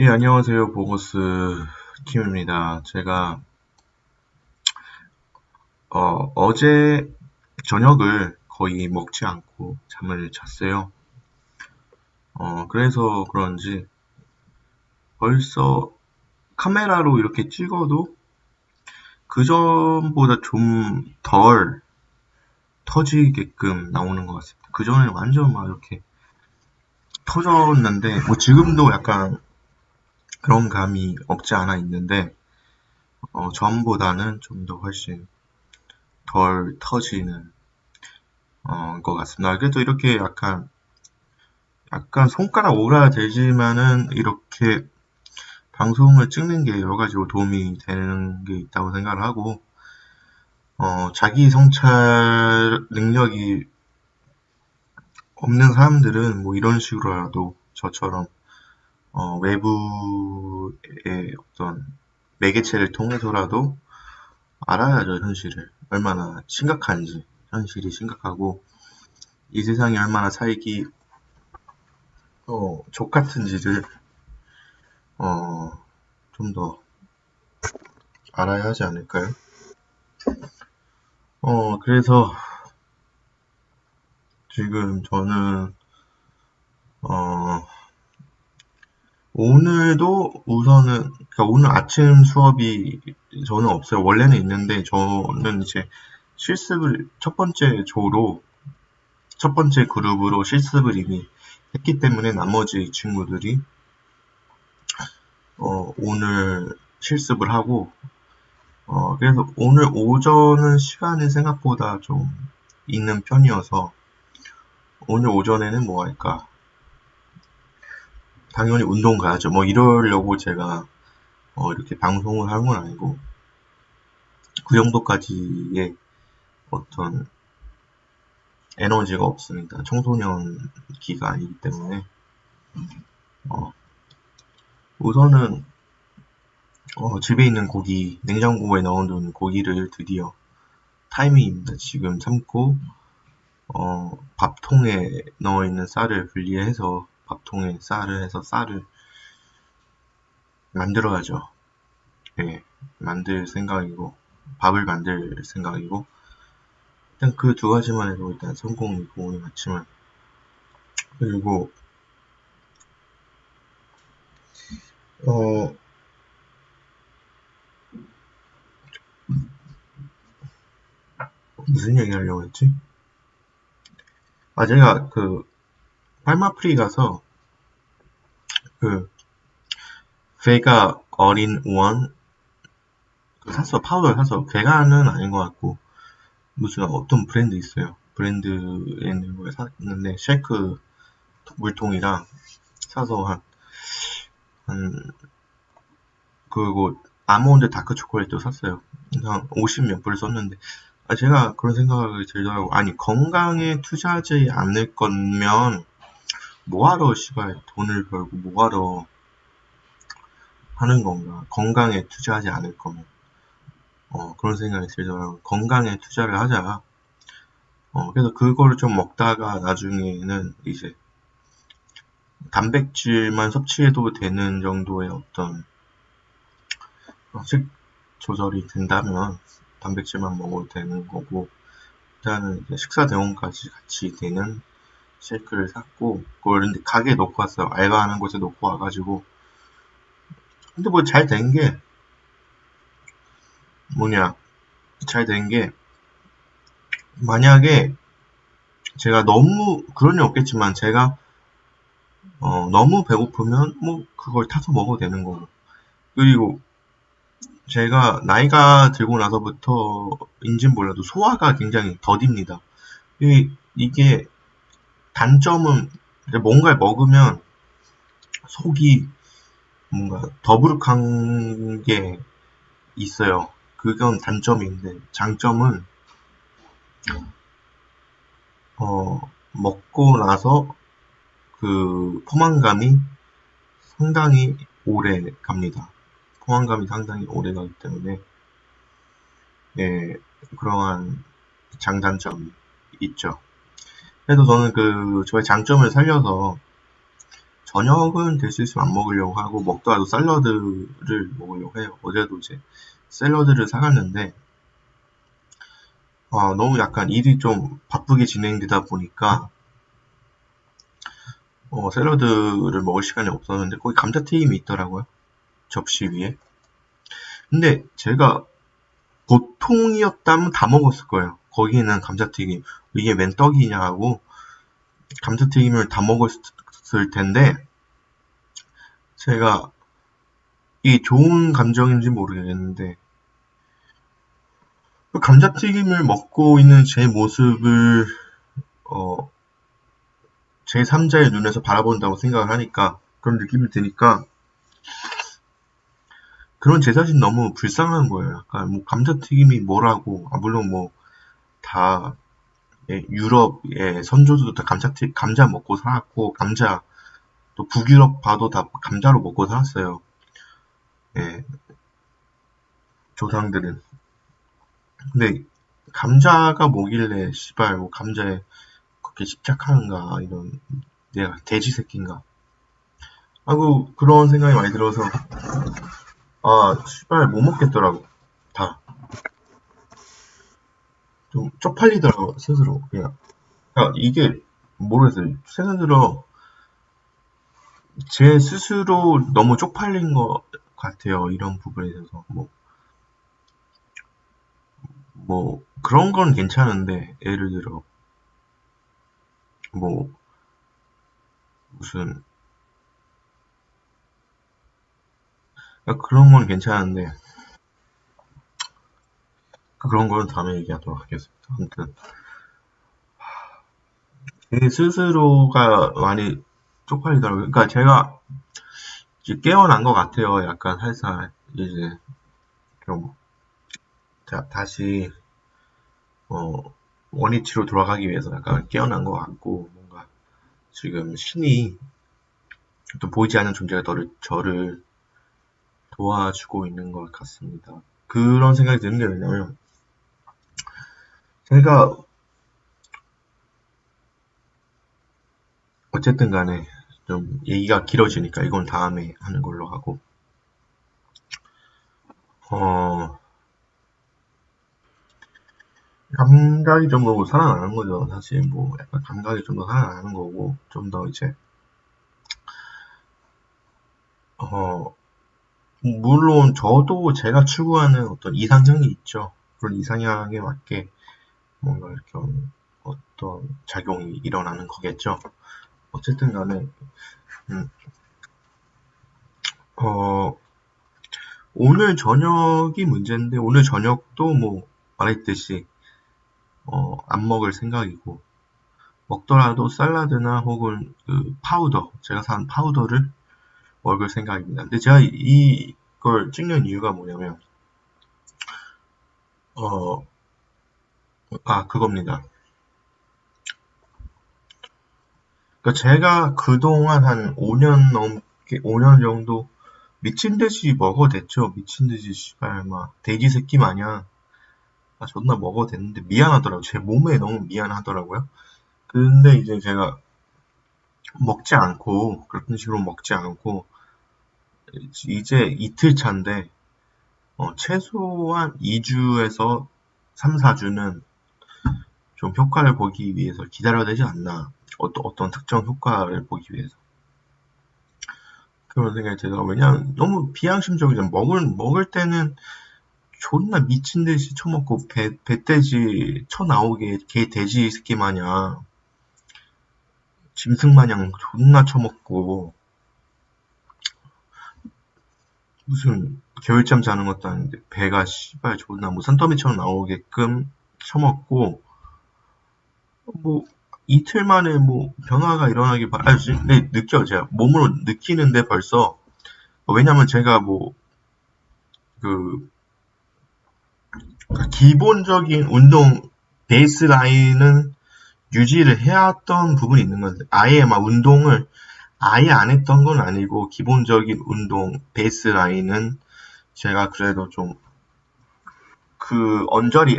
예, 안녕하세요. 보고스 킴입니다. 제가 어, 어제 저녁을 거의 먹지 않고 잠을 잤어요. 어, 그래서 그런지 벌써 카메라로 이렇게 찍어도 그 전보다 좀 덜 터지게끔 나오는 것 같습니다. 그 전에 완전 막 이렇게 터졌는데, 뭐 지금도 약간 그런 감이 없지 않아 있는데, 어, 전보다는 좀 더 훨씬 덜 터지는, 어, 것 같습니다. 그래도 이렇게 약간, 약간 손가락 오그라들지만은 이렇게 방송을 찍는 게 여러 가지로 도움이 되는 게 있다고 생각을 하고, 어, 자기 성찰 능력이 없는 사람들은 뭐 이런 식으로라도 저처럼 어, 외부의 어떤 매개체를 통해서라도 알아야죠, 현실을. 얼마나 심각한지. 현실이 심각하고, 이 세상이 얼마나 살기, 어, 족 같은지를, 어, 좀 더 알아야 하지 않을까요? 어, 그래서, 지금 저는, 어, 오늘도 우선은, 그러니까 오늘 아침 수업이 저는 없어요. 원래는 있는데, 저는 이제 실습을 첫 번째 조로, 첫 번째 그룹으로 실습을 이미 했기 때문에 나머지 친구들이, 어, 오늘 실습을 하고, 어, 그래서 오늘 오전은 시간이 생각보다 좀 있는 편이어서, 오늘 오전에는 뭐 할까? 당연히 운동 가야죠. 뭐 이러려고 제가 어, 이렇게 방송을 하는 건 아니고 그 정도까지의 어떤 에너지가 없습니다. 청소년 기가 아니기 때문에 어, 우선은 어, 집에 있는 고기, 냉장고에 넣어둔 고기를 드디어 타이밍입니다. 지금 삶고 어, 밥통에 넣어 있는 쌀을 분리해서 밥통에 쌀을 해서 쌀을 만들어야죠. 예, 만들 생각이고 밥을 만들 생각이고 일단 그 두 가지만 해도 일단 성공이고 오늘 아침은 그리고 어 무슨 얘기 하려고 했지? 아 제가 그 팔마프리 가서 그 괴가 어린 원 샀어 파우더 사서 괴가는 아닌 것 같고 무슨 어떤 브랜드 있어요. 브랜드에 있는 걸 샀는데 쉐이크 물통이랑 사서 한, 한 그리고 아몬드 다크 초콜릿도 샀어요. 한 50몇 불 썼는데 아 제가 그런 생각이 들더라고. 아니 건강에 투자하지 않을 거면 뭐하러 씨발 돈을 벌고 뭐하러 하는 건가? 건강에 투자하지 않을 거면 어, 그런 생각이 들더라고요. 건강에 투자를 하자. 어, 그래서 그거를 좀 먹다가 나중에는 이제 단백질만 섭취해도 되는 정도의 어떤 식 조절이 된다면 단백질만 먹어도 되는 거고 일단은 식사 대용까지 같이 되는 쉐이크를 샀고 그걸 가게에 놓고 왔어요. 알바하는 곳에 놓고 와가지고 근데 뭐 잘 된 게 뭐냐 잘 된 게 만약에 제가 너무 그런 일 없겠지만 제가 어, 너무 배고프면 뭐 그걸 타서 먹어도 되는 거고 그리고 제가 나이가 들고 나서부터 인진 몰라도 소화가 굉장히 더딥니다. 이게 단점은 뭔가를 먹으면 속이 뭔가 더부룩한 게 있어요. 그건 단점인데 장점은 어, 먹고 나서 그 포만감이 상당히 오래 갑니다. 포만감이 상당히 오래 가기 때문에 예, 그러한 장단점이 있죠. 그래도 저는 그 저의 장점을 살려서 저녁은 될 수 있으면 안 먹으려고 하고 먹더라도 샐러드를 먹으려고 해요. 어제도 이제 샐러드를 사갔는데 어, 너무 약간 일이 좀 바쁘게 진행되다 보니까 어, 샐러드를 먹을 시간이 없었는데 거기 감자튀김이 있더라고요. 접시 위에. 근데 제가 보통이었다면 다 먹었을 거예요. 거기는 감자튀김 이게 웬 떡이냐 하고 감자튀김을 다 먹었을 텐데 제가 이게 좋은 감정인지 모르겠는데 그 감자튀김을 먹고 있는 제 모습을 어, 제 3자의 눈에서 바라본다고 생각을 하니까 그런 느낌이 드니까 그런 제 자신 너무 불쌍한 거예요. 약간 뭐 감자튀김이 뭐라고 아 물론 뭐다 예, 유럽의 선조들도 다 감자튀 감자 먹고 살았고 감자 또 북유럽 봐도 다 감자로 먹고 살았어요. 예, 조상들은. 근데 감자가 뭐길래 씨발 뭐 감자에 그렇게 집착하는가 이런 내가 돼지 새끼인가. 하고 그런 생각이 많이 들어서 아 씨발 못 먹겠더라고 다 좀 쪽팔리더라고 스스로. 그냥. 아, 이게 모르겠어요. 최근 들어. 제 스스로 너무 쪽팔린 것 같아요 이런 부분에 대해서. 뭐, 뭐 그런 건 괜찮은데 예를 들어. 뭐 무슨 그런 건 괜찮은데 그런 거는 다음에 얘기하도록 하겠습니다. 아무튼 제 스스로가 많이 쪽팔리더라고요. 그러니까 제가 깨어난 것 같아요. 약간 살살 이제 좀 자, 다시 어, 원위치로 돌아가기 위해서 약간 깨어난 것 같고 뭔가 지금 신이 또 보이지 않는 존재가 저를, 저를 도와주고 있는 것 같습니다. 그런 생각이 드는 게 왜냐면 제가 어쨌든 간에 좀 얘기가 길어지니까 이건 다음에 하는 걸로 하고. 어 감각이 좀 더 살아나는 거죠. 사실 뭐 약간 감각이 좀 더 살아나는 거고 좀 더 이제 어 물론 저도 제가 추구하는 어떤 이상형이 있죠. 그런 이상향에 맞게 뭔가 이렇게 어떤 작용이 일어나는 거겠죠. 어쨌든 간에, 음, 어, 오늘 저녁이 문제인데, 오늘 저녁도 뭐, 말했듯이, 어, 안 먹을 생각이고, 먹더라도 샐러드나 혹은 그 파우더, 제가 산 파우더를 먹을 생각입니다. 근데 제가 이걸 찍는 이유가 뭐냐면, 어, 아, 그겁니다. 그러니까 제가 그동안 한 5년 넘게, 5년 정도 미친 듯이 먹어댔죠. 미친 듯이, 씨발, 막, 돼지 새끼 마냥, 아, 존나 먹어댔는데 미안하더라고요. 제 몸에 너무 미안하더라고요. 근데 이제 제가 먹지 않고, 그런 식으로 먹지 않고, 이제 이틀 차인데, 어, 최소한 2주에서 3, 4주는 좀 효과를 보기 위해서 기다려야 되지 않나. 어떤, 어떤 특정 효과를 보기 위해서. 그런 생각이 들어요. 왜냐면 너무 비양심적이잖아. 먹을, 먹을 때는 존나 미친 듯이 쳐먹고 배, 배돼지 쳐나오게 개 돼지 새끼 마냥 짐승 마냥 존나 쳐먹고 무슨 겨울잠 자는 것도 아닌데 배가 씨발 존나 뭐 산더미처럼 나오게끔 쳐먹고 뭐 이틀 만에 뭐 변화가 일어나기 바라 네, 느껴 제가 몸으로 느끼는데 벌써. 왜냐면 제가 뭐 그 기본적인 운동 베이스 라인은 유지를 해왔던 부분이 있는 건데 아예 막 운동을 아예 안 했던 건 아니고 기본적인 운동 베이스 라인은 제가 그래도 좀 그 언저리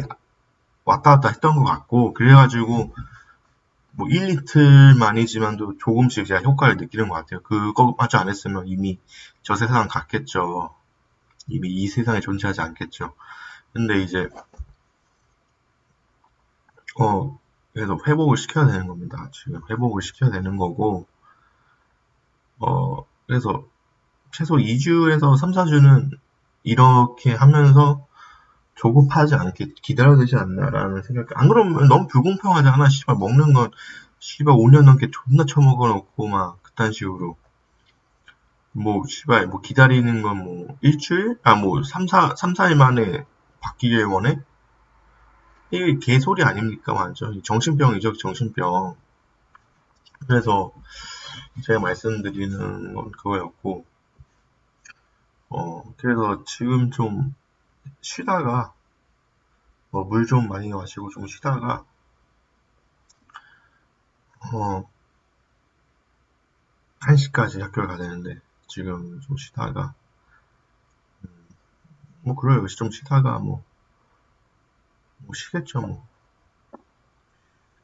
왔다 갔다 했던 것 같고 그래가지고 뭐 1, 리틀만이지만도 조금씩 제가 효과를 느끼는 것 같아요. 그거마저 안 했으면 이미 저 세상 갔겠죠. 이미 이 세상에 존재하지 않겠죠. 근데 이제 어 그래서 회복을 시켜야 되는 겁니다. 지금 회복을 시켜야 되는 거고 어 그래서 최소 2주에서 3, 4주는 이렇게 하면서 조급하지 않게 기다려야 되지 않나라는 생각. 안 그러면 너무 불공평하지 않아? 씨발 먹는 건 씨발 5년 넘게 존나 처먹어 놓고 막 그딴 식으로. 뭐 씨발 뭐 기다리는 건 뭐 일주일? 아 뭐 3, 4, 3, 4일 만에 바뀌길 원해? 이게 개소리 아닙니까 완전 정신병이죠 정신병. 그래서 제가 말씀드리는 건 그거였고 어 그래서 지금 좀 쉬다가 뭐물좀 많이 마시고 좀 쉬다가 어 1시까지 학교를 가야 되는데 지금 좀 쉬다가 음, 뭐 그래요 좀 쉬다가 뭐, 뭐 쉬겠죠 뭐.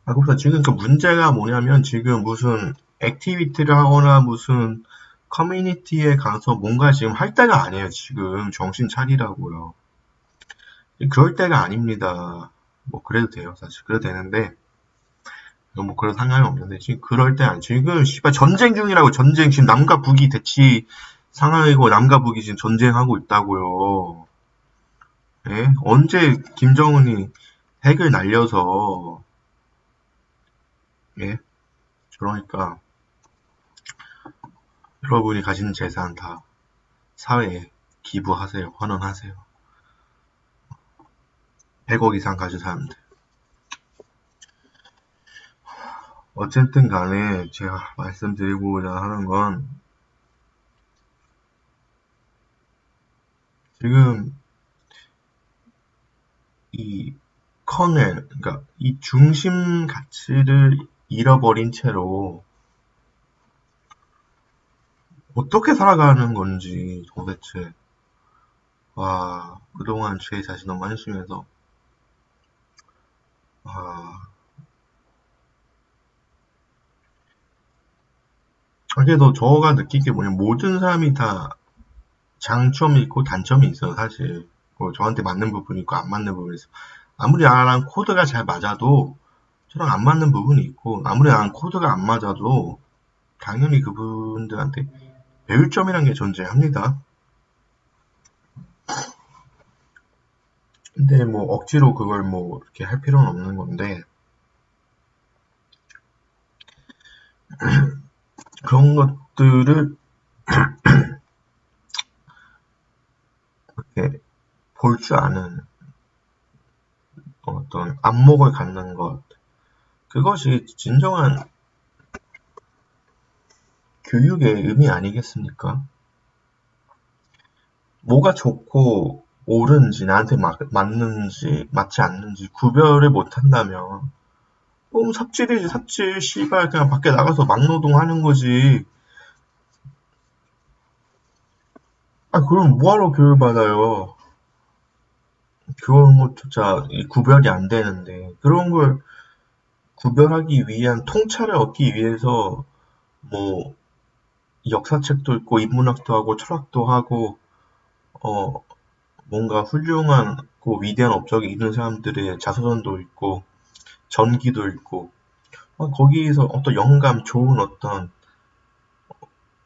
아, 그래서 지금 그 문제가 뭐냐면 지금 무슨 액티비티를 하거나 무슨 커뮤니티에 가서 뭔가 지금 할 때가 아니에요 지금. 정신 차리라고요 그럴 때가 아닙니다. 뭐 그래도 돼요, 사실. 그래도 되는데 뭐 그런 상관이 없는데 지금 그럴 때 아니 지금 씨발 전쟁 중이라고 전쟁 지금 남과 북이 대치 상황이고 남과 북이 지금 전쟁하고 있다고요. 예? 언제 김정은이 핵을 날려서 예? 그러니까 여러분이 가진 재산 다 사회에 기부하세요. 환원하세요. 100억 이상 가진 사람들. 어쨌든 간에 제가 말씀드리고자 하는 건 지금 이 커넬, 그러니까 이 중심 가치를 잃어버린 채로 어떻게 살아가는 건지 도대체 와 그동안 제 자신 너무 한심해서 아, 그래도 저가 느끼기에 뭐냐면 모든 사람이 다 장점이 있고 단점이 있어요 사실. 뭐 저한테 맞는 부분이 있고 안 맞는 부분이 있어 아무리 나랑 코드가 잘 맞아도 저랑 안 맞는 부분이 있고 아무리 나랑 코드가 안 맞아도 당연히 그분들한테 배울 점이란 게 존재합니다 근데 뭐 억지로 그걸 뭐 이렇게 할 필요는 없는 건데 그런 것들을 이렇게 볼 줄 아는 어떤 안목을 갖는 것 그것이 진정한 교육의 의미 아니겠습니까? 뭐가 좋고 옳은지 나한테 맞, 맞는지 맞지 않는지 구별을 못한다면 뭐 삽질이지 삽질. 씨발 그냥 밖에 나가서 막노동하는 거지. 아 그럼 뭐하러 교육받아요? 그런 것조차 구별이 안 되는데 그런 걸 구별하기 위한 통찰을 얻기 위해서 뭐 역사책도 읽고 인문학도 하고 철학도 하고 어 뭔가 훌륭한고 위대한 업적이 있는 사람들의 자서전도 있고 전기도 있고 어, 거기에서 어떤 영감 좋은 어떤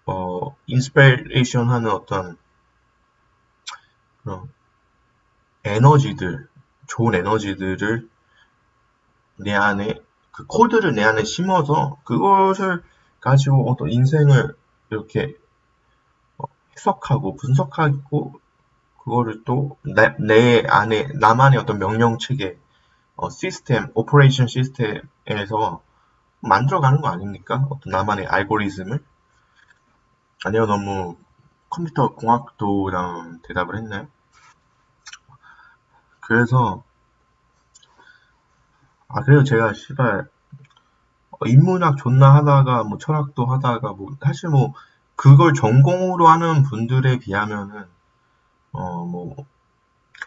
어 인스피레이션 하는 어떤 그런 에너지들 좋은 에너지들을 내 안에 그 코드를 내 안에 심어서 그것을 가지고 어떤 인생을 이렇게 어, 해석하고 분석하고 그거를 또 내 안에 나만의 어떤 명령 체계, 어, 시스템, 오퍼레이션 시스템에서 만들어가는 거 아닙니까? 어떤 나만의 알고리즘을? 아니요, 너무 컴퓨터 공학도랑 대답을 했나요? 그래서 아 그래서 제가 씨발 어, 인문학 존나 하다가 뭐 철학도 하다가 뭐 사실 뭐 그걸 전공으로 하는 분들에 비하면은 어, 뭐,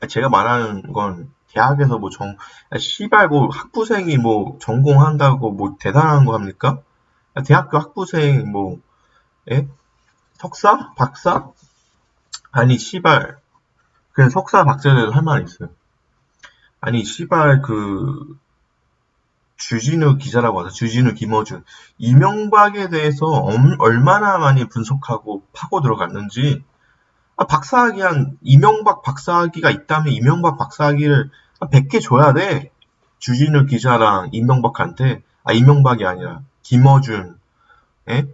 제가 말하는 건 대학에서 뭐 정, 아, 씨발 뭐 학부생이 뭐 전공한다고 뭐 대단한 거 합니까? 아, 대학교 학부생 뭐, 예? 석사? 박사? 아니, 씨발. 그냥 석사 박사도 할 말 있어요. 아니, 씨발, 그, 주진우 기자라고 하죠. 주진우 김어준. 이명박에 대해서 엄, 얼마나 많이 분석하고 파고 들어갔는지, 아, 박사학위 한, 이명박 박사학위가 있다면 이명박 박사학위를 한 100개 줘야 돼. 주진우 기자랑 이명박한테, 아, 이명박이 아니라, 김어준, 예?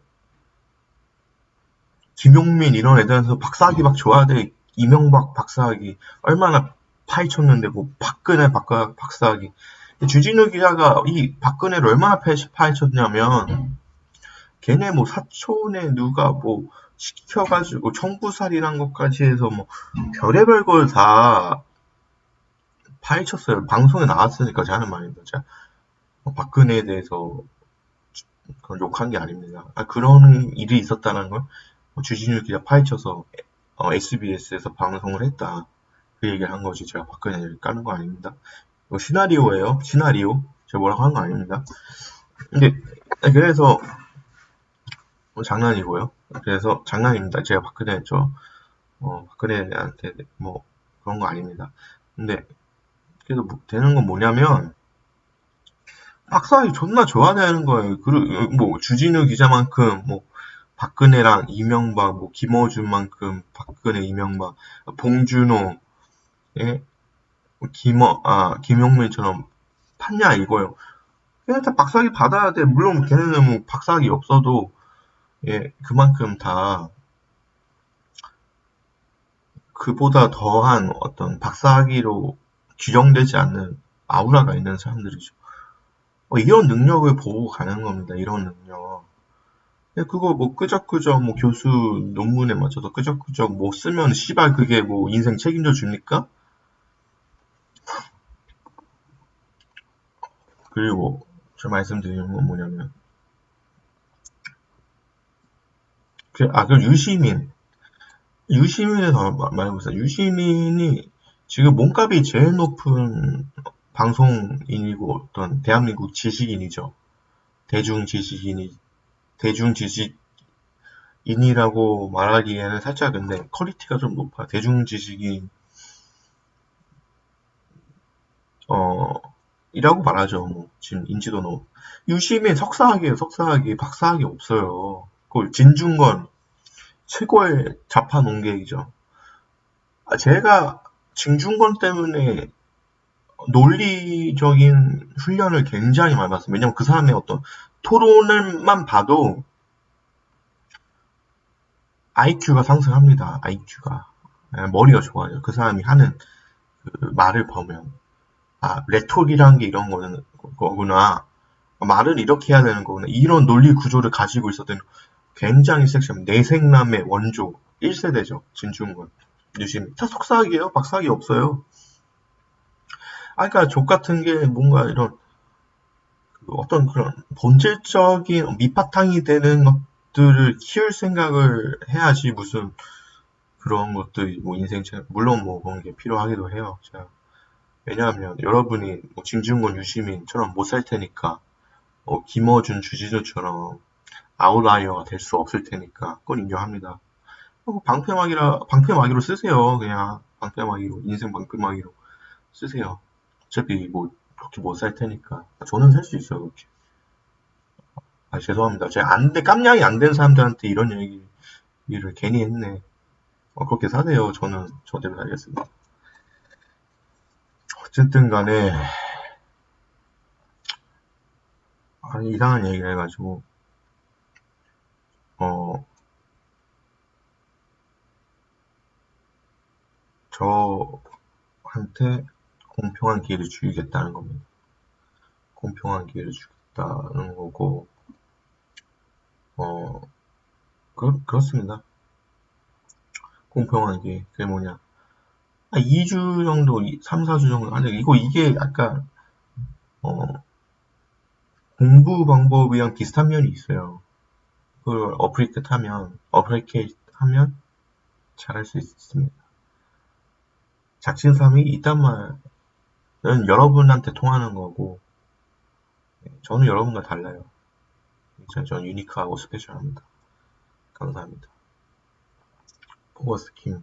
김용민 이런 애들한테 박사학위 막 줘야 돼. 이명박 박사학위. 얼마나 파헤쳤는데, 뭐, 박근혜 박사, 박사학위. 주진우 기자가 이 박근혜를 얼마나 파헤쳤냐면, 걔네 뭐 사촌에 누가 뭐 시켜가지고 청부살이란 것까지 해서 뭐 별의별 걸 다 파헤쳤어요. 방송에 나왔으니까 제가 하는 말입니다. 제가 뭐 박근혜에 대해서 그런 욕한 게 아닙니다. 아, 그런 일이 있었다는 걸 주진우 기자 파헤쳐서 어, SBS에서 방송을 했다. 그 얘기를 한 거지. 제가 박근혜를 까는 거 아닙니다. 이거 시나리오예요. 시나리오. 제가 뭐라고 한 거 아닙니다. 근데 그래서 뭐 장난이고요. 그래서 장난입니다. 제가 박근혜 저 어, 박근혜한테 뭐 그런 거 아닙니다. 근데 그래서 뭐, 되는 건 뭐냐면 박사학위 존나 좋아하는 거예요. 그리고 뭐 주진우 기자만큼 뭐 박근혜랑 이명박, 뭐 김어준만큼 박근혜, 이명박, 봉준호, 예, 김어, 아 김용민처럼 팠냐 이거요. 그냥 다 박사학위 받아야 돼. 물론 걔네는 뭐 박사학위 없어도 예, 그만큼 다 그보다 더한 어떤 박사학위로 규정되지 않는 아우라가 있는 사람들이죠. 어, 이런 능력을 보고 가는 겁니다. 이런 능력. 예, 그거 뭐 끄적끄적 뭐 교수 논문에 맞춰서 끄적끄적 뭐 쓰면 씨발 그게 뭐 인생 책임져 줍니까? 그리고 제가 말씀드리는 건 뭐냐면 그, 아, 그 유시민. 유시민에 서 말해보세요. 유시민이 지금 몸값이 제일 높은 방송인이고 어떤 대한민국 지식인이죠. 대중 지식인이, 대중 지식인이라고 말하기에는 살짝 근데 퀄리티가 좀 높아. 대중 지식인, 어, 이라고 말하죠. 뭐, 지금 인지도 높. 유시민 석사학위에요, 석사학위. 박사학위 없어요. 그 진중권 최고의 자파 농객이죠. 아, 제가 진중권 때문에 논리적인 훈련을 굉장히 많이 받았어요. 왜냐면 그 사람의 어떤 토론을만 봐도 IQ가 상승합니다. IQ가. 예, 머리가 좋아요. 그 사람이 하는 그 말을 보면. 아, 레토리라는 게 이런 거는, 거구나. 말을 이렇게 해야 되는 거구나. 이런 논리 구조를 가지고 있었던 굉장히 섹시합니다. 내생남의 원조 1세대죠. 진중권. 유심. 다 속삭이에요. 박사학위 없어요. 아, 그러니까 족 같은 게 뭔가 이런 그 어떤 그런 본질적인 밑바탕이 되는 것들을 키울 생각을 해야지 무슨 그런 것들이 뭐 인생 책 물론 뭐 그런 게 필요하기도 해요. 제가. 왜냐하면 여러분이 뭐 진중권 유시민처럼 못 살 테니까 뭐 김어준 주지조처럼 아웃라이어가 될 수 없을 테니까 그건 인정합니다. 어, 방패막이라 방패막이로 쓰세요. 그냥 방패막이로 인생 방패막이로 쓰세요. 어차피 뭐 그렇게 못 살 테니까 저는 살 수 있어요. 그렇게. 아 죄송합니다. 제가 안돼 깜냥이 안 된 사람들한테 이런 얘기를 괜히 했네. 어, 그렇게 사세요. 저는 저대로 살겠습니다. 어쨌든 간에 아니 이상한 얘기를 해가지고 어, 저한테 공평한 기회를 주겠다는 겁니다. 공평한 기회를 주겠다는 거고, 어, 그, 그렇습니다. 공평한 기회. 그게 뭐냐. 아, 2주 정도, 3, 4주 정도. 아니, 이거, 이게 약간, 어, 공부 방법이랑 비슷한 면이 있어요. 그걸 어플리케이트 하면, 어플리케이트 하면 잘할 수 있습니다. 작심삼이 있단 말 여러분한테 통하는 거고 네, 저는 여러분과 달라요. 저는 유니크하고 스페셜합니다. 감사합니다. 포거스 킴